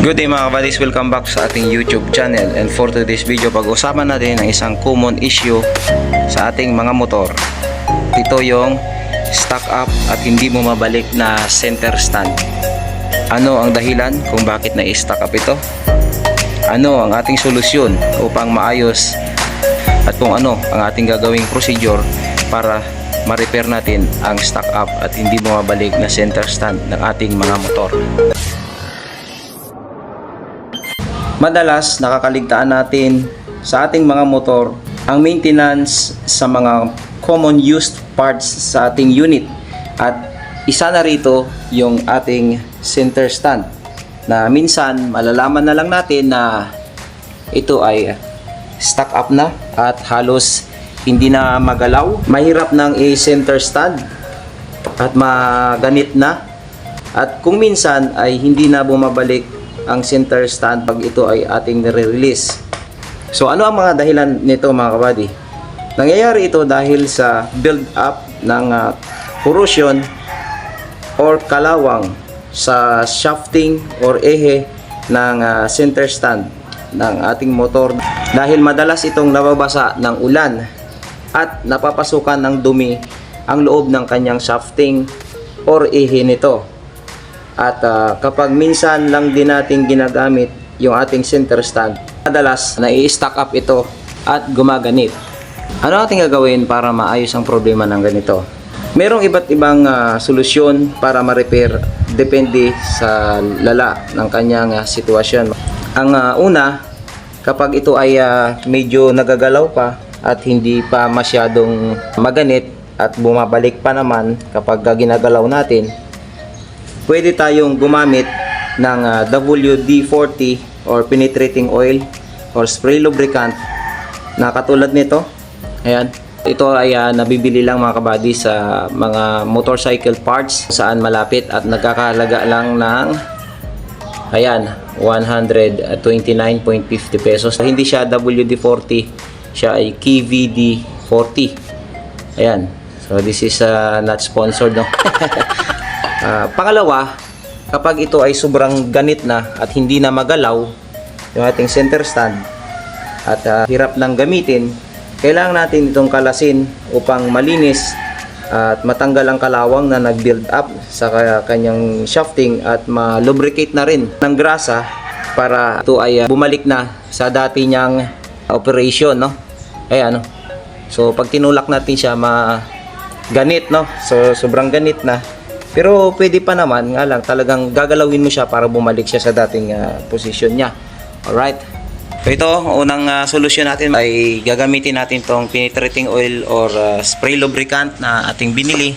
Good day mga kabadis, welcome back sa ating YouTube channel and for today's video pag-usapan natin ang isang common issue sa ating mga motor. Ito yung stock up at hindi mo mabalik na center stand. Ano ang dahilan kung bakit na-stock up ito? Ano ang ating solusyon upang maayos at kung ano ang ating gagawing procedure para ma-repair natin ang stock up at hindi mo mabalik na center stand ng ating mga motor. Madalas nakakaligtaan natin sa ating mga motor ang maintenance sa mga common used parts sa ating unit. At isa na rito yung ating center stand na minsan malalaman na lang natin na ito ay stuck up na at halos hindi na magalaw. Mahirap nang i-center stand at maganit na. At kung minsan ay hindi na bumabalik ang center stand pag ito ay ating nire-release. So ano ang mga dahilan nito mga kabady? Nangyayari ito dahil sa build up ng ah, corrosion or kalawang sa shafting or ehe ng ah, center stand ng ating motor dahil madalas itong nababasa ng ulan at napapasukan ng dumi ang loob ng kanyang shafting or ehe nito. At ah, kapag minsan lang din natin ginagamit yung ating center stand, madalas nai-stack up ito at gumaganit. Ano ating gagawin para maayos ang problema ng ganito? Merong iba't ibang ah, solusyon para ma-repair depende sa lala ng kanyang ah, sitwasyon. Ang ah, una, kapag ito ay ah, medyo nagagalaw pa at hindi pa masyadong maganit at bumabalik pa naman kapag ginagalaw natin, pwede tayong gumamit ng ah, WD-40 or penetrating oil or spray lubricant na katulad nito. Ayan. Ito ay ah, nabibili lang mga kabady sa mga motorcycle parts saan malapit at nagkakahalaga lang ng ayan 129.50 pesos. Hindi siya WD-40, siya ay KVD-40. Ayan. So this is ah, not sponsored no. Ah, pangalawa, kapag ito ay sobrang ganit na at hindi na magalaw yung ating center stand at ah, hirap nang gamitin, kailangan natin itong kalasin upang malinis at matanggal ang kalawang na nag-build up sa ka- kanyang shafting at ma-lubricate na rin ng grasa para ito ay ah, bumalik na sa dati niyang operation, no? Ayan, no? So, pag tinulak natin siya, ma ganit, no? So, sobrang ganit na. Pero pwede pa naman, nga lang, talagang gagalawin mo siya para bumalik siya sa dating ah, posisyon niya. Alright? So ito, unang ah, solusyon natin ay gagamitin natin tong penetrating oil or ah, spray lubricant na ating binili.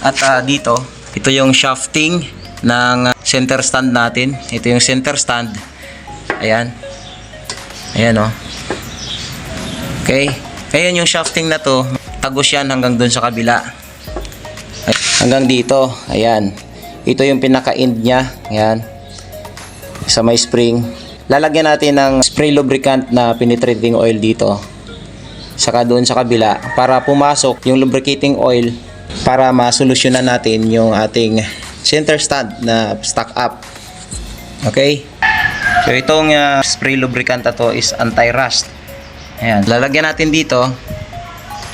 At ah, dito, ito yung shafting ng center stand natin. Ito yung center stand. Ayan. Ayan oh. Okay. Ayan yung shafting na to. Tagos yan hanggang dun sa kabila. Hanggang dito. Ayan. Ito yung pinaka-end niya. Ayan. Sa may spring. Lalagyan natin ng spray lubricant na penetrating oil dito. Saka doon sa kabila. Para pumasok yung lubricating oil para masolusyonan natin yung ating center stand na stock up. Okay? So itong uh, spray lubricant na to is anti-rust. Ayan. Lalagyan natin dito.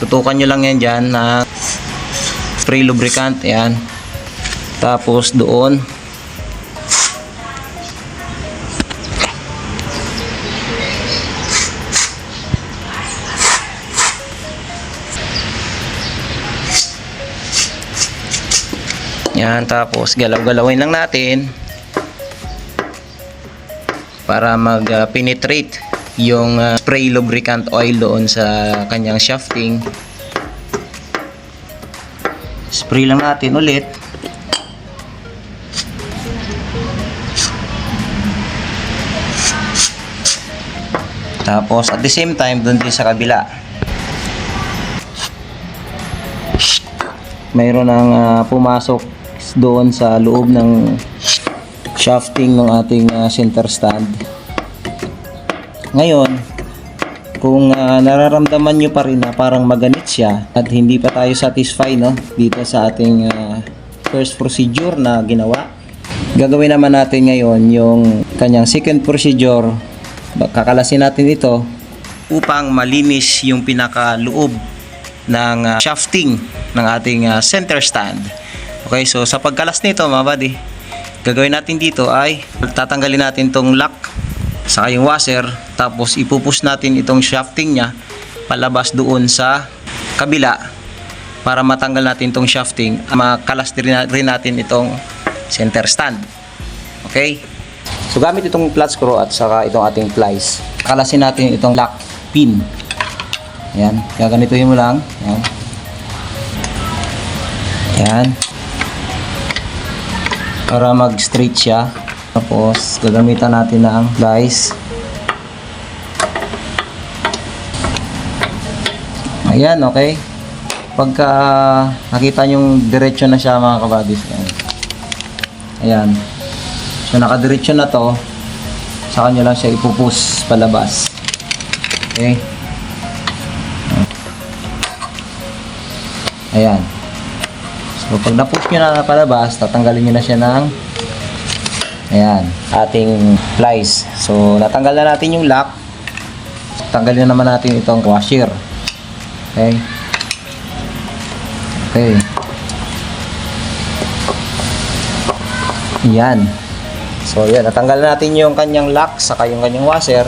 Tutukan nyo lang yan dyan na spray lubricant. Ayan. Tapos doon. Yan, tapos galaw-galawin lang natin para mag-penetrate yung uh, spray lubricant oil doon sa kanyang shafting. Spray lang natin ulit. Tapos at the same time doon din sa kabila. Mayroon ang ah, pumasok doon sa loob ng shafting ng ating ah, center stand. Ngayon, kung ah, nararamdaman nyo pa rin na parang maganit siya at hindi pa tayo satisfied no, dito sa ating ah, first procedure na ginawa, Gagawin naman natin ngayon yung kanyang second procedure. Kakalasin natin ito upang malinis yung pinakaloob ng ah, shafting ng ating ah, center stand. Okay, so sa pagkalas nito mga buddy, gagawin natin dito ay tatanggalin natin tong lock saka yung washer tapos ipupush natin itong shafting niya palabas doon sa kabila para matanggal natin itong shafting. Makalas rin natin itong center stand. Okay? So gamit itong flat screw at saka itong ating plies kalasin natin itong lock pin. Yan gaganituhin mo lang. Yan yan para mag straight siya tapos gagamitan natin ng plies ayan okay. Pagka nakita yung diretsyo na siya mga kabadis ayan. so nakadiretsyo na to. Sa kanya lang siya ipupus palabas. Okay? Ayan. So pag na-push nyo na palabas tatanggalin nyo na siya ng ayan ating plies so natanggal na natin yung lock tanggalin na naman natin itong washer okay Okay. Yan. So, yan. Natanggal na natin yung kanyang lock saka yung kanyang washer.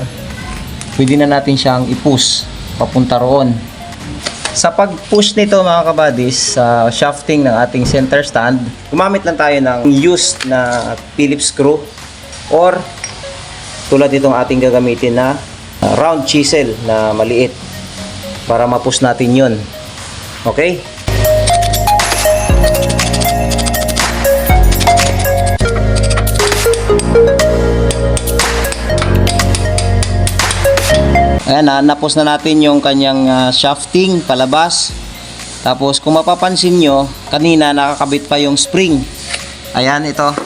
Pwede na natin siyang i-push papunta roon. Sa pag-push nito mga kabadis sa shafting ng ating center stand, gumamit lang tayo ng used na Phillips screw or tulad itong ating gagamitin na uh, round chisel na maliit para ma-push natin yun. Okay? Ayan na, napos na natin yung kanyang ah, shafting palabas. Tapos kung mapapansin nyo, kanina nakakabit pa yung spring. Ayan, ito.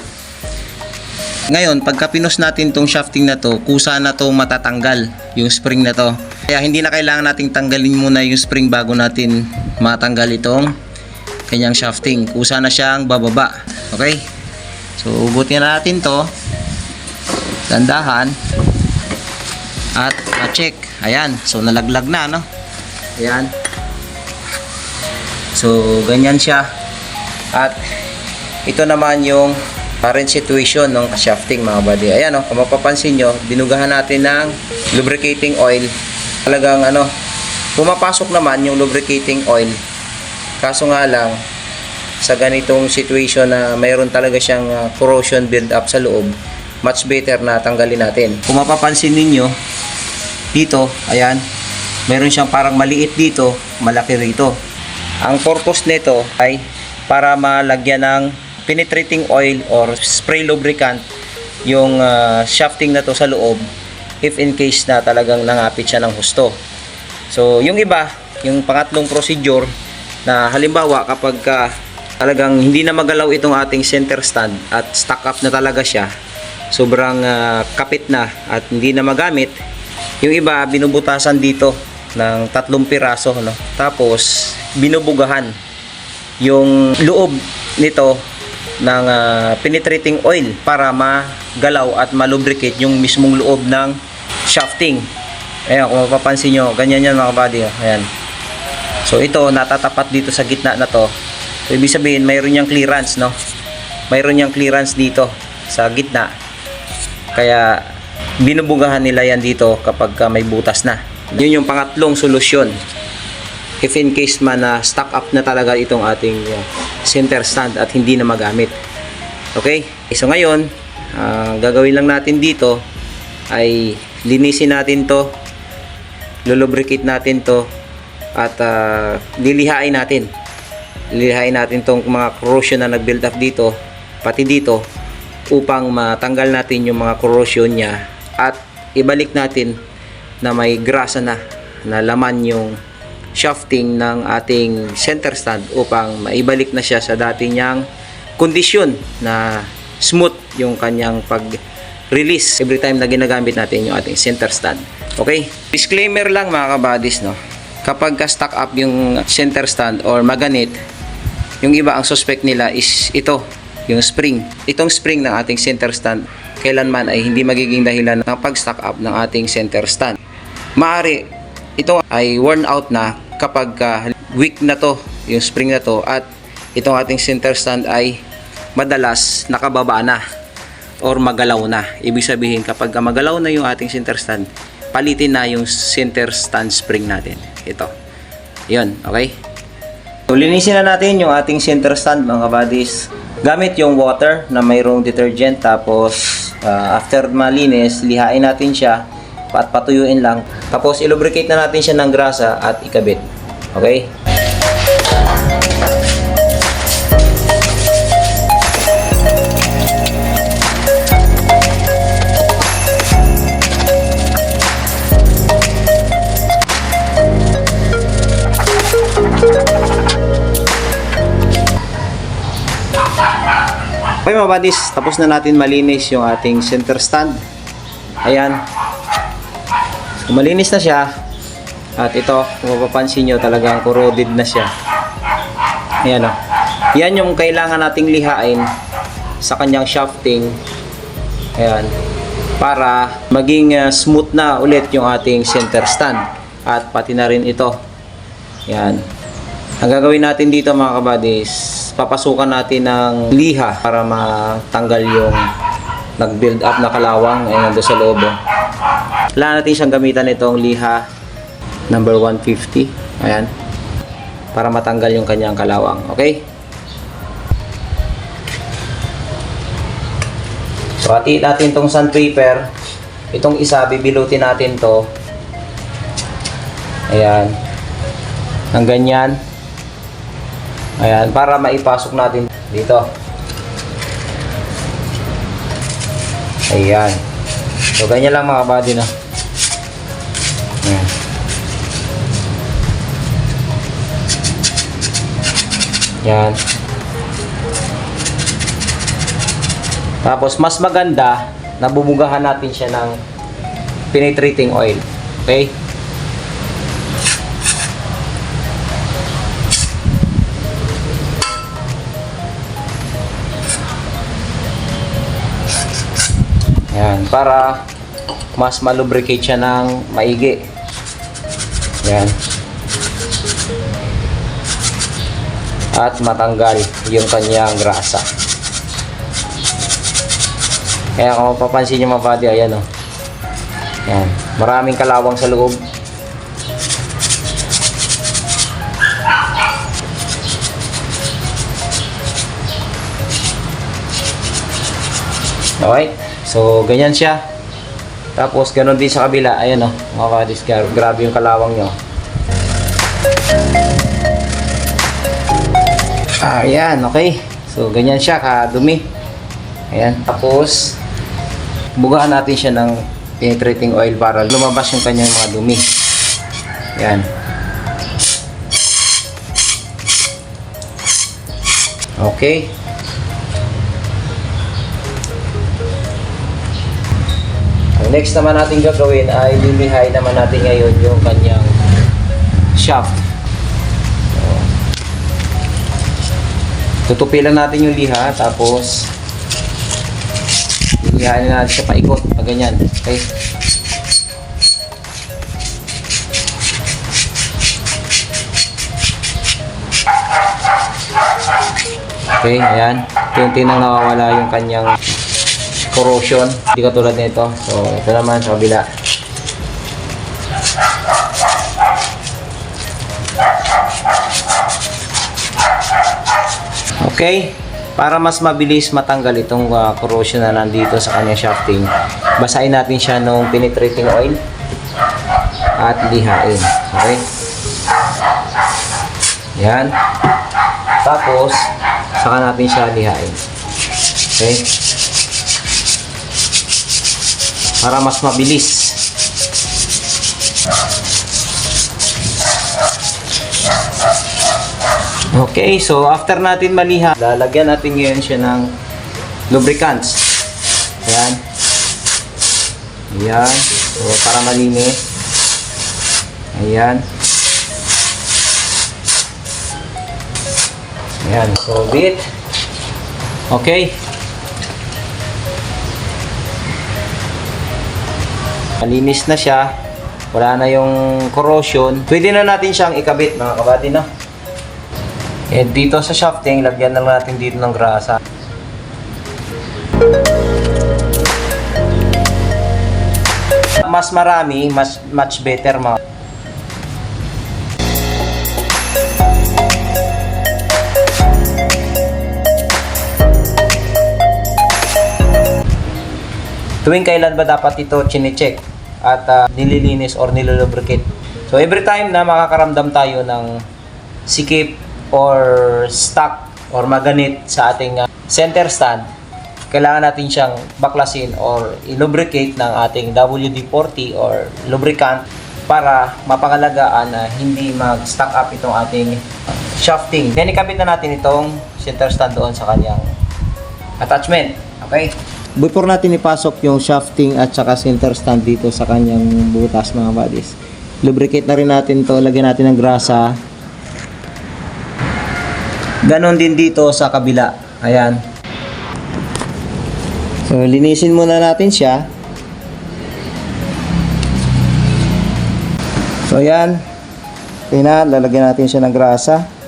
Ngayon, pagka pinos natin tong shafting na to, kusa na to matatanggal yung spring na to. Kaya hindi na kailangan nating tanggalin muna yung spring bago natin matanggal itong kanyang shafting. Kusa na siyang bababa. Okay? So, ubutin na natin to. Dandahan at ma-check. Ayan, so nalaglag na, no? Ayan. So, ganyan siya. At ito naman yung current situation ng shafting mga buddy. Ayan, no? kung mapapansin nyo, dinugahan natin ng lubricating oil. Talagang ano, pumapasok naman yung lubricating oil. Kaso nga lang, sa ganitong situation na mayroon talaga siyang uh, corrosion build up sa loob, much better na tanggalin natin. Kung mapapansin ninyo, dito, ayan, meron siyang parang maliit dito, malaki rito. Ang purpose nito ay para malagyan ng penetrating oil or spray lubricant yung uh, shafting na to sa loob if in case na talagang nangapit siya ng husto. So, yung iba, yung pangatlong procedure na halimbawa kapag ka talagang hindi na magalaw itong ating center stand at stuck up na talaga siya, sobrang ah, kapit na at hindi na magamit, yung iba binubutasan dito ng tatlong piraso, no? Tapos binubugahan yung loob nito ng ah, penetrating oil para magalaw at malubricate yung mismong loob ng shafting. Ayan, kung mapapansin nyo, ganyan yan mga buddy. oh. Ayan. So ito, natatapat dito sa gitna na to. So ibig sabihin, mayroon niyang clearance, no? Mayroon niyang clearance dito sa gitna. Kaya binubugahan nila yan dito kapag ka may butas na. Yun yung pangatlong solusyon. If in case man na stock up na talaga itong ating uh, center stand at hindi na magamit. Okay? So ngayon, ah, gagawin lang natin dito ay linisin natin to lulubricate natin to at ah, lilihain natin lilihain natin tong mga corrosion na nag-build up dito pati dito upang matanggal natin yung mga corrosion niya at ibalik natin na may grasa na na laman yung shafting ng ating center stand upang maibalik na siya sa dati niyang kondisyon na smooth yung kanyang pag release every time na ginagamit natin yung ating center stand. Okay? Disclaimer lang mga kabadis, no? Kapag ka stock up yung center stand or maganit, yung iba ang suspect nila is ito, yung spring. Itong spring ng ating center stand, kailanman ay hindi magiging dahilan ng pag-stack up ng ating center stand. Maari, ito ay worn out na kapag ah, weak na to, yung spring na to, at itong ating center stand ay madalas nakababa na or magalaw na. Ibig sabihin, kapag magalaw na yung ating center stand, palitin na yung center stand spring natin. Ito. Yun, okay? So, linisin na natin yung ating center stand mga buddies. Gamit yung water na mayroong detergent tapos ah, after malinis, lihain natin siya at patuyuin lang. Tapos ilubricate na natin siya ng grasa at ikabit. Okay? Mga buddies, tapos na natin malinis yung ating center stand. Ayan. So, malinis na siya. At ito, kung mapapansin nyo, talagang corroded na siya. Ayan o. Yan yung kailangan nating lihain sa kanyang shafting. Ayan. Para maging uh, smooth na ulit yung ating center stand. At pati na rin ito. Ayan. Ang gagawin natin dito mga kabadis, papasukan natin ng liha para matanggal yung nag-build up na kalawang ay nandun sa loob. oh. Kailangan natin siyang gamitan itong liha number 150. Ayan. Para matanggal yung kanyang kalawang. Okay? So, hati natin itong sandpaper. Itong isa, bibilutin natin to. Ayan. Ang ganyan. Ayan, para maipasok natin dito. Ayan. So, ganyan lang mga body na. Ayan. Yan. Tapos, mas maganda, nabubugahan natin siya ng penetrating oil. Okay? Para mas malubricate siya ng maigi. Yan. At matanggal yung kanyang grasa. Kaya kung mapapansin nyo mga buddy, ayan o. Yan. Maraming kalawang sa loob. Okay? So, ganyan siya. Tapos, ganun din sa kabila. Ayan o, mga buddies. gra- Grabe yung kalawang nyo. Ayan, okay. So, ganyan siya, kadumi. Ayan. Tapos, bugahan natin siya ng penetrating oil para lumabas yung kanyang mga dumi. Ayan. Okay. Next naman natin gagawin ay lilihay naman natin ngayon yung kanyang shaft. So, tutupi lang natin yung liha tapos lilihain na natin siya paikot pag ganyan. Okay? Okay, ayan. Unti nang nawawala yung kanyang corrosion. Hindi katulad nito. So, ito naman sa kabila. Okay. Para mas mabilis matanggal itong uh, corrosion na nandito sa kanyang shafting, basahin natin siya ng penetrating oil at lihain. Okay? Yan. Tapos, saka natin siya lihain. Okay? Para mas mabilis. Okay, so after natin maliha, lalagyan natin ngayon siya ng lubricants. Ayan. Ayan. So, para malinis. Ayan. Ayan. So, bit. Okay. Malinis na siya. Wala na yung corrosion. Pwede na natin siyang ikabit mga kabady, no? Eh, dito sa shafting, lagyan na natin dito ng grasa. Mas marami, mas much better mga tuwing kailan ba dapat ito chinecheck at ah, nililinis or nilulubricate. So every time na makakaramdam tayo ng sikip or stuck or maganit sa ating ah, center stand, kailangan natin siyang baklasin or ilubricate ng ating WD-40 or lubricant para mapangalagaan na hindi mag-stuck up itong ating shafting. Then ikabit na natin itong center stand doon sa kanyang attachment. Okay? Before natin ipasok yung shafting at saka center stand dito sa kanyang butas mga buddies, lubricate na rin natin to lagyan natin ng grasa. Ganon din dito sa kabila. Ayan. So, linisin muna natin siya. So, ayan. Na, lalagyan natin siya ng grasa.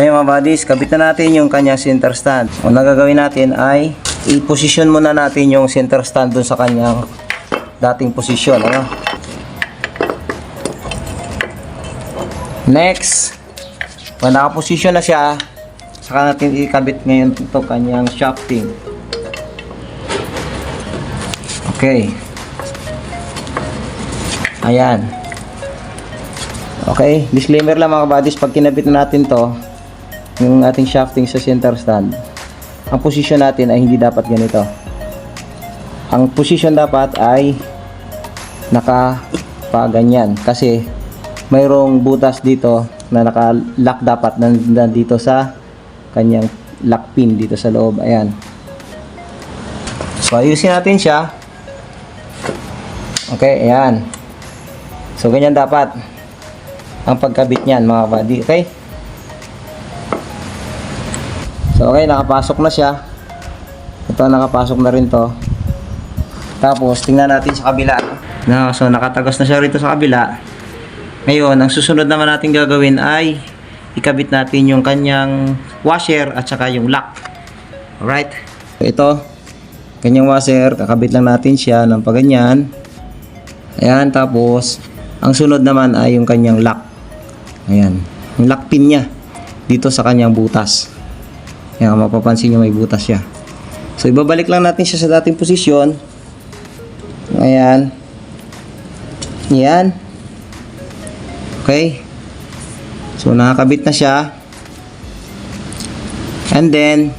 Okay mga buddies, kabit na natin yung kanyang center stand. Ang nagagawin natin ay i-position muna natin yung center stand dun sa kanyang dating posisyon. Ano? Next, pag nakaposisyon na siya, saka natin ikabit ngayon ito kanyang shafting. Okay. Ayan. Okay, disclaimer lang mga buddies, pag kinabit na natin to, yung ating shafting sa center stand, ang posisyon natin ay hindi dapat ganito. Ang posisyon dapat ay nakapaganyan kasi mayroong butas dito na naka-lock dapat nandito sa kanyang lock pin dito sa loob. Ayan. So, ayusin natin siya. Okay, ayan. So, ganyan dapat ang pagkabit niyan mga buddy. Okay? So, okay, nakapasok na siya. Ito, nakapasok na rin to. Tapos, tingnan natin sa kabila. No, so, nakatagos na siya rito sa kabila. Ngayon, ang susunod naman natin gagawin ay ikabit natin yung kanyang washer at saka yung lock. Alright? Ito, kanyang washer, kakabit lang natin siya ng paganyan. Ayan, tapos, ang sunod naman ay yung kanyang lock. Ayan, yung lock pin niya dito sa kanyang butas. Ayan, mapapansin nyo may butas siya. So, ibabalik lang natin siya sa dating posisyon. Ayan. Ayan. Okay. So, nakakabit na siya. And then,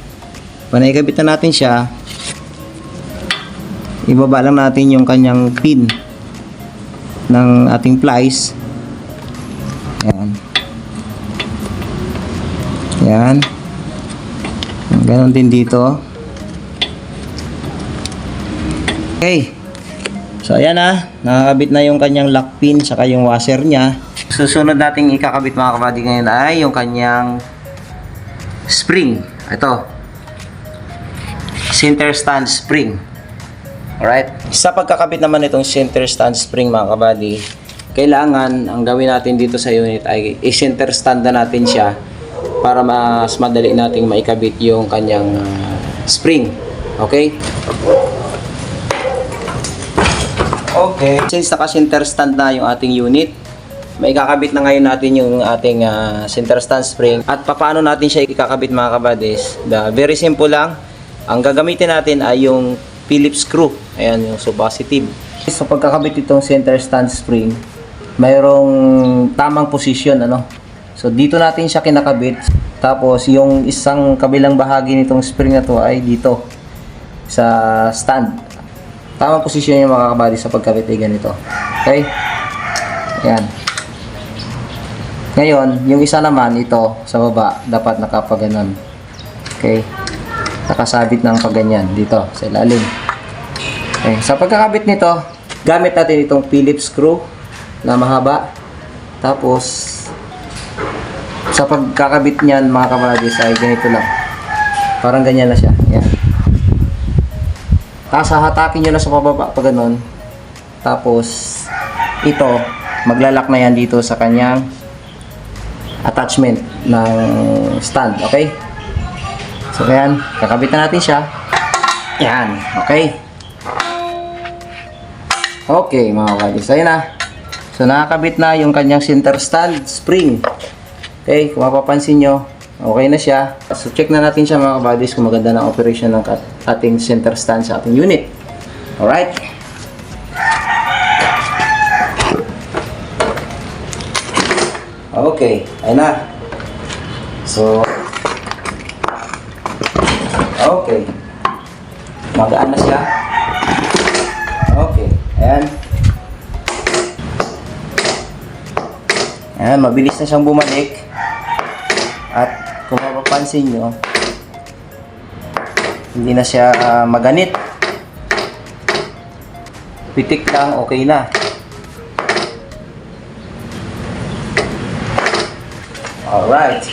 pag naikabit na natin siya, ibaba lang natin yung kanyang pin ng ating plies. Ayan. Ayan. Ganon din dito. Okay. So, ayan na. Nakakabit na yung kanyang lock pin saka yung washer niya. Susunod nating ikakabit mga kabady ngayon ay yung kanyang spring. Ito. Center stand spring. Alright? Sa pagkakabit naman itong center stand spring mga kabady, kailangan ang gawin natin dito sa unit ay i-center stand na natin siya para mas madali nating maikabit yung kanyang ah, spring. Okay? Okay. Since naka-center stand na yung ating unit, may kakabit na ngayon natin yung ating ah, center stand spring. At paano natin siya ikakabit mga kabades? The, very simple lang. Ang gagamitin natin ay yung Phillips screw. Ayan yung so positive. Sa pagkakabit itong center stand spring, mayroong tamang position ano. So dito natin siya kinakabit. Tapos yung isang kabilang bahagi nitong spring na to ay dito sa stand. Tamang posisyon yung mga kabady sa pagkabit ay ganito. Okay? Ayan. Ngayon, yung isa naman ito sa baba dapat nakapaganon. Okay? nakasabit ng pagganyan dito sa ilalim. Okay, sa pagkakabit nito, gamit natin itong Phillips screw na mahaba. Tapos, sa pagkakabit niyan mga kabadis ay ganito lang. Parang ganyan na siya. Yan. Tapos hahatakin nyo na sa pababa pag ganun. Tapos, ito, maglalak na yan dito sa kanyang attachment ng stand. Okay? So, ayan. Kakabit na natin siya. Yan. Okay. Okay, mga kabadis. Ayun na. So, nakakabit na yung kanyang center stand spring. Okay, kung mapapansin nyo, okay na siya. So, check na natin siya mga kabadis kung maganda na operation ng ating center stand sa ating unit. Alright? Okay, ayun na. So, okay. Magaan na siya. Okay, ayan. Ayan, mabilis na siyang bumalik. Mapapansin nyo, hindi na siya ah, maganit. Pitik lang, okay na. Alright.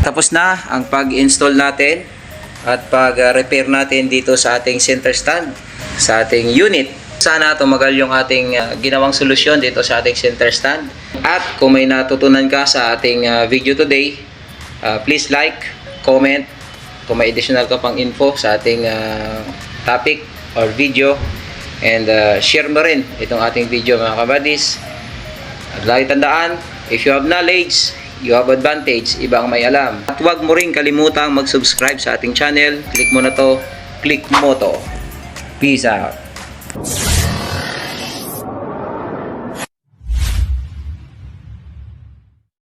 Tapos na ang pag-install natin at pag-repair natin dito sa ating center stand, sa ating unit. Sana tumagal yung ating uh, ginawang solusyon dito sa ating center stand. At kung may natutunan ka sa ating uh, video today, uh, please like, comment, kung may additional ka pang info sa ating uh, topic or video, and uh, share mo rin itong ating video mga kabadis. At lagi tandaan, if you have knowledge, you have advantage, iba ang may alam. At huwag mo rin kalimutang mag-subscribe sa ating channel. Click mo na to. Click mo to. Peace out.